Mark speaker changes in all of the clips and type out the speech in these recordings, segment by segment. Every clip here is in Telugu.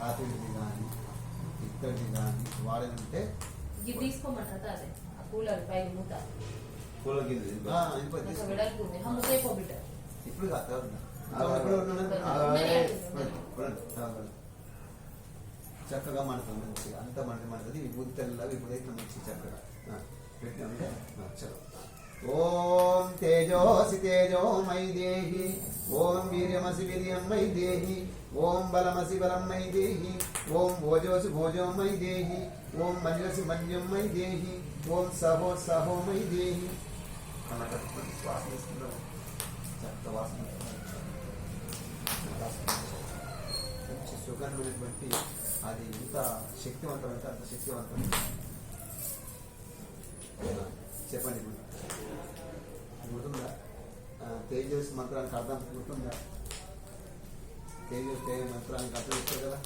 Speaker 1: రాత్రిది కానీ ఇక్కడిది కానీ వాడనంటే
Speaker 2: ఇది తీసుకోమంటారా అదే. ఆ కూలర్ పై మూత.
Speaker 3: పూల గింజ
Speaker 1: ఆ, ఇంకో
Speaker 2: ఇంకా
Speaker 1: తీసుకో.
Speaker 2: వెడల్పు ఉంది. హమ్ము సేపు బిడ్డ
Speaker 1: ఇప్పుడు కాదు తర్వాత.
Speaker 3: ఆ,
Speaker 1: ఇంకా ఎప్పుడో ఉన్నాడు.
Speaker 3: ఆ,
Speaker 2: ఉన్నాయా?
Speaker 1: చూడండి, తాగండి. చక్కగా మండుతుంది మంచిగా. అంత మంట మంటది విభూతి తెల్ల విభూతి అయితే మంచి చక్కగా. ఆ, పెట్టామంటే ఆ, చలో. ఓం తేజోసి తేజోమై దేహి ఓం వీర్యమసి వీర్యమై దేహి ఓం బలమసి బలమై దేహి ఓం భోజోసి భోజోమై దేహి ఓం మన్యసి మన్యం మై దేహి ఓం సహో సహోమై దేహి. అలా కట్టుకొని వాసన సుగంధమైనటువంటి అది ఎంత శక్తివంతమైతే అంత శక్తివంతం? చెప్పండి. గుర్తుందా? తేజస్ మంత్రానికి అర్థం గుర్తుందా? తేజస్ తేజ మంత్రానికి ఇస్తారు కదా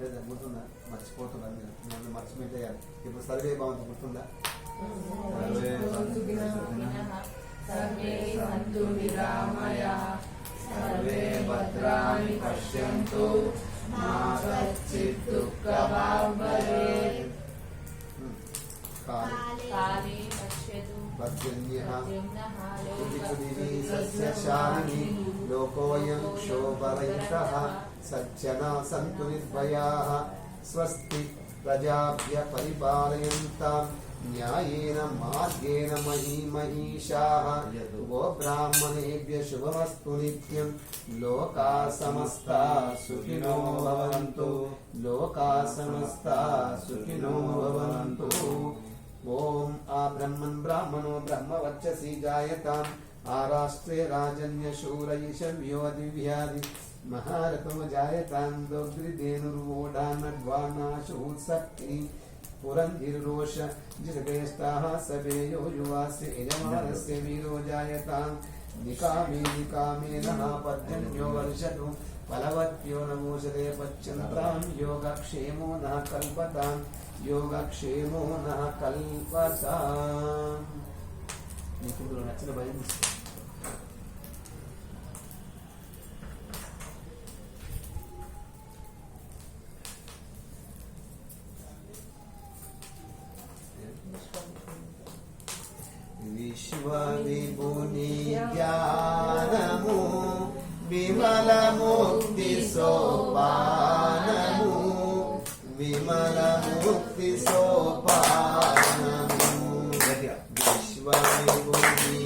Speaker 1: లేదా గుర్తుందా మర్చిపోతున్నా మీరు నన్ను మర్చిపోయారు ఇప్పుడు సర్వే భావంతో గుర్తుందా
Speaker 3: సర్వే భద్రాణి పశ్యంతు
Speaker 1: కుటికుటిని సస్యశాలిని లోకోయం క్షోభరహిత సజ్జనా సంతు నిర్భయా స్వస్తి ప్రజాభ్య పరిపాలయంతాం న్యాయేన మార్గేణ మహీ గో బ్రాహ్మణేభ్య శుభమస్తు నిత్యం లోకా సమస్తా సుఖినో భవంతు లోకా సమస్తా సుఖినో భవంతు ఓం ఆ బ్రహ్మన్ బ్రాహ్మణో బ్రహ్మ బ్రహ్మవచ్చసి జాయతాం ఆరాష్ట్రే రాజన్య శూరైషవ్యో దివ్యాది మహారథో జాయతాం దోగ్రిదేనుర్వోడానడ్వానాశూ సక్తి పురంధిర్రోష జితేష్టాः సవేయో యువాస్య యజమానస్య వీరో జాయతాం నికామే నికామేనః పర్జన్యో వర్షతు ఫలవత్యో నమోషదే పశ్చంతాం యోగక్షేమో నః కల్పతాం యోగక్షేమో నః కల్పతాం నీకు ఇందులో నచ్చిన భయం విశ్వవిభుని జ్ఞానము విమల ముక్తి సోపానము విమల ముక్తి సోపానము విశ్వవిభుని జ్ఞానము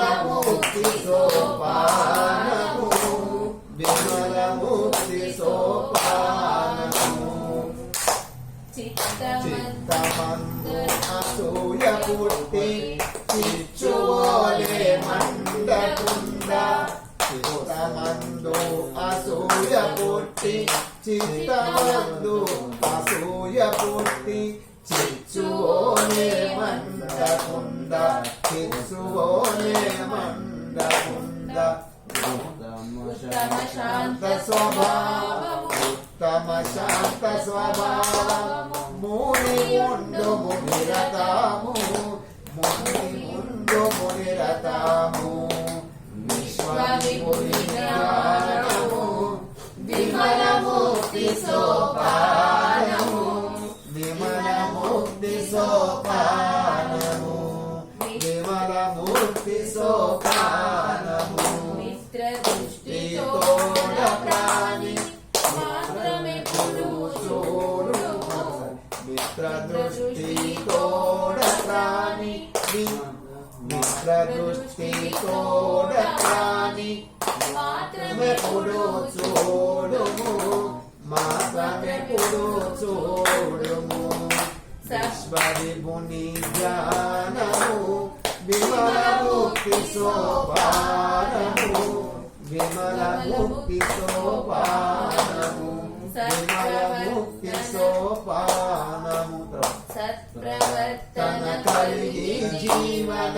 Speaker 1: ముక్తి సోపానము విమల ముక్తి సోపానము. చిత్తమందు అసూయ పుట్టి చిచ్చువోలే మండకుండ చిత్తమందు అసూయ పుట్టి చిత్తమందు అసూయ పుట్టి చిచ్చువోలే మండకుండ చిచ్చువోలే మండకుండ
Speaker 2: ఉత్తమ శాంత
Speaker 1: స్వభావం ఉత్తమ శాంత స్వభావము ముని ఉండు మునిరతాము ముని ఉండు మునిరతాము విశ్వవిముని జ్ఞానము విమల ముక్తి సోపానము విమల ముక్తి సోపానము విమల ముక్తి సోపానము
Speaker 2: మిత్ర
Speaker 1: దృష్టి తోడ ప్రాణి మిత్ర చిత్రదృష్టి తోడకాని మాత్రమెప్పుడు చూడుము మాత్రమెప్పుడు చూడుము విశ్వవిభుని జ్ఞానము విమల ముక్తి సోపానము విమల ముక్తి సోపానము విమల ముక్తి సోపానము
Speaker 2: సత్ప్రవర్తన
Speaker 1: తన కలిగి జీవన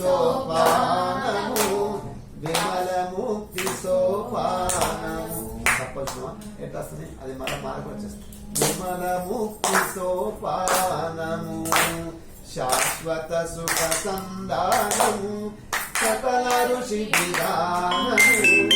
Speaker 1: సోపానము విమల ముక్తి సోపానము తప్పొచ్చుమా ఎట్లా వస్తుంది? అది మన మార్పు వచ్చేస్తుంది. విమల ముక్తి సోపానము శాశ్వత సుఖ సందానము సకల ఋషి విధానము.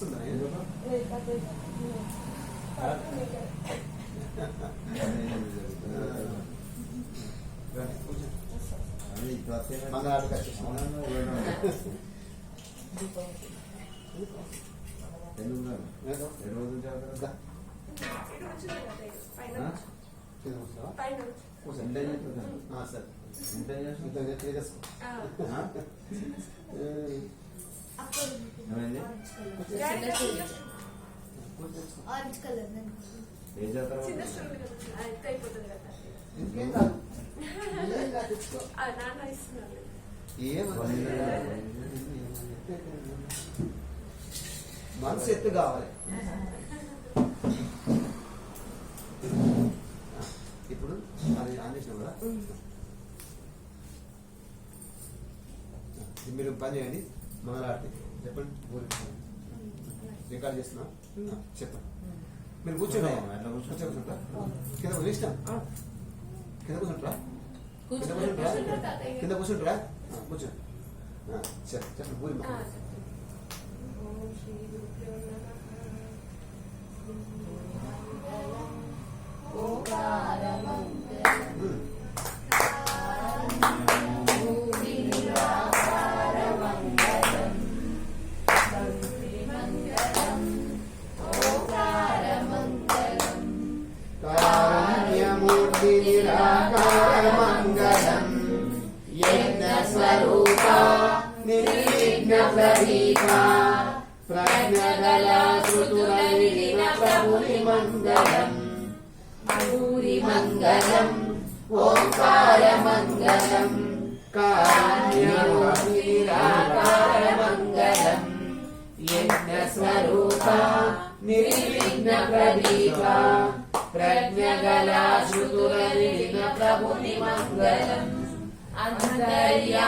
Speaker 1: వస్తుందా ఏం చెప్పు? రండి, కూర్చో. మంగళారతికి వచ్చేసాం. ఏదో? దా. కింద కూర్చోవా? కూర్చో. ఆ, సరే. ఇంత చేసి చేసుకో.
Speaker 3: ఏమైంది? ఏ జాతర
Speaker 1: మనసు ఎత్తు కావాలి ఇప్పుడు అది అందించిన మీరు పని చేయండి. మంగళారతి చెప్పండి రికార్డ్ చేస్తున్నా? చెప్పండి. మీరు కూర్చోండి.
Speaker 3: కూర్చో?
Speaker 1: కూర్చో కూర్చుంటా కింద కూర్చో ఇష్టం కింద కూర్చుంటారా కింద
Speaker 2: కూర్చో
Speaker 1: కూర్చుంటారా? కింద కూర్చుంటారా ఆ, కూర్చో ఆ, చెప్ప చెప్పండి పూరి
Speaker 4: ఓం శ్రీ
Speaker 2: മംഗളം
Speaker 1: ഭൂരിമംഗളം
Speaker 2: ഓംകാരമംഗളം കാരണമംഗളം യജ്ഞസ്വരൂപ
Speaker 1: നിർവിഘ്ന പ്രദീപ പ്രജ്ഞകലാശ്രുതുരലിന
Speaker 2: പ്രഭുനിമംഗളം അന്തര്യാ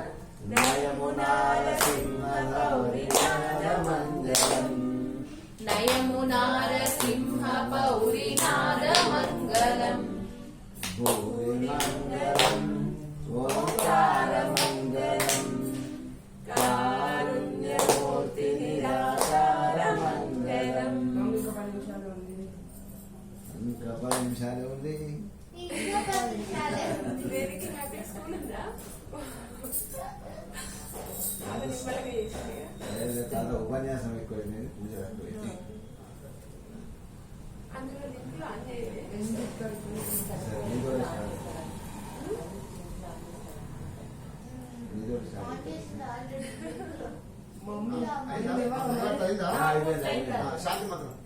Speaker 2: नयमुनारसिंहपौरिनादमङ्गलम् ॐ
Speaker 1: ओङ्कारमङ्गलम् कारुण्यमूर्तिनिराकारमङ्गलम्
Speaker 4: ఇంకా పది నిమిషాలు ఉంది
Speaker 1: ఉపన్యాసం ఎక్కువ పూజ శాంతి మాత్రం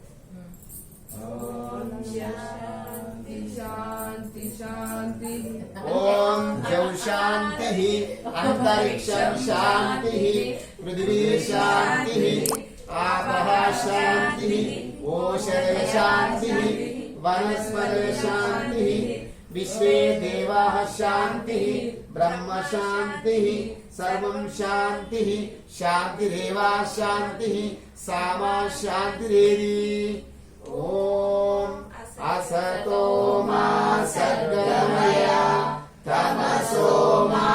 Speaker 4: ఓం శాంతి శాంతి శాంతి
Speaker 1: ఓం జౌ శాంతి అంతరిక్షం శాంతి పృథివీ శాంతి ఆపః శాంతి ఓషధయ శాంతి వనస్పత శాంతి విశ్వే దేవాः శాంతి బ్రహ్మ శాంతి సర్వం శాంతి శాంతిరేవా శాంతి సామా శాంతిరేది ఓం అసతో మా